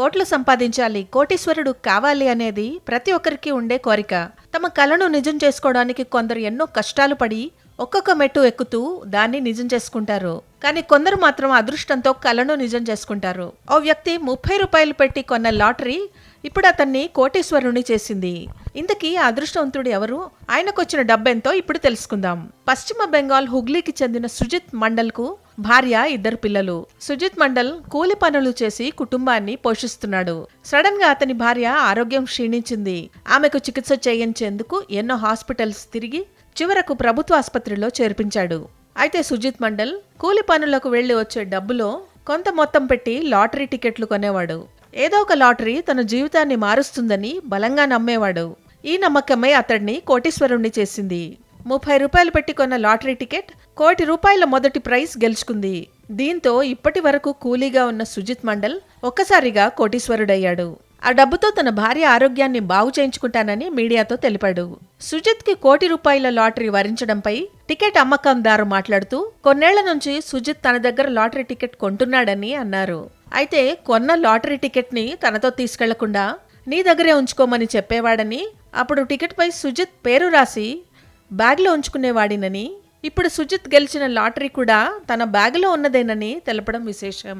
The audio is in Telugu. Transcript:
కోట్లు సంపాదించాలి కోటీశ్వరుడు కావాలి అనేది ప్రతి ఒక్కరికి ఉండే కోరిక. తమ కలను నిజం చేసుకోవడానికి కొందరు ఎన్నో కష్టాలు పడి ఒక్కొక్క మెట్టు ఎక్కుతూ దాన్ని నిజం చేసుకుంటారు. కానీ కొందరు మాత్రం అదృష్టంతో కలను నిజం చేసుకుంటారు. ఓ వ్యక్తి ముప్పై రూపాయలు పెట్టి కొన్న లాటరీ ఇప్పుడు అతన్ని కోటీశ్వరుని చేసింది. ఇంతకీ ఆ అదృష్టవంతుడు ఎవరు? ఆయనకొచ్చిన డబ్బెంతో ఇప్పుడు తెలుసుకుందాం. పశ్చిమ బెంగాల్ హుగ్లీకి చెందిన సుజిత్ మండల్కు భార్య ఇద్దరు పిల్లలు. సుజిత్ మండల్ కూలి పనులు చేసి కుటుంబాన్ని పోషిస్తున్నాడు. సడన్గా అతని భార్య ఆరోగ్యం క్షీణించింది. ఆమెకు చికిత్స చేయించేందుకు ఎన్నో హాస్పిటల్స్ తిరిగి చివరకు ప్రభుత్వ ఆసుపత్రిలో చేర్పించాడు. అయితే సుజిత్ మండల్ కూలి పనులకు వెళ్ళి వచ్చే డబ్బులో కొంత మొత్తం పెట్టి లాటరీ టికెట్లు కొనేవాడు. ఏదో ఒక లాటరీ తన జీవితాన్ని మారుస్తుందని బలంగా నమ్మేవాడు. ఈ నమ్మకమే అతడిని కోటీశ్వరుణ్ణి చేసింది. ముప్పై రూపాయలు పెట్టి కొన్న లాటరీ టికెట్ కోటి రూపాయల మొదటి ప్రైజ్ గెలుచుకుంది. దీంతో ఇప్పటి వరకు కూలీగా ఉన్న సుజిత్ మండల్ ఒక్కసారిగా కోటీశ్వరుడయ్యాడు. ఆ డబ్బుతో తన భార్య ఆరోగ్యాన్ని బాగు చేయించుకుంటానని మీడియాతో తెలిపాడు. సుజిత్కి కోటి రూపాయల లాటరీ వరించడంపై టికెట్ అమ్మకందారు మాట్లాడుతూ కొన్నేళ్ళ నుంచి సుజిత్ తన దగ్గర లాటరీ టికెట్ కొంటున్నాడని అన్నారు. అయితే కొన్న లాటరీ టికెట్ని తనతో తీసుకెళ్ళకుండా నీ దగ్గరే ఉంచుకోమని చెప్పేవాడని అప్పుడు టికెట్ పై సుజిత్ పేరు రాసి బ్యాగ్లో ఉంచుకునేవాడినని ఇప్పుడు సుజిత్ గెలిచిన లాటరీ కూడా తన బ్యాగులో ఉన్నదేనని తెలపడం విశేషం.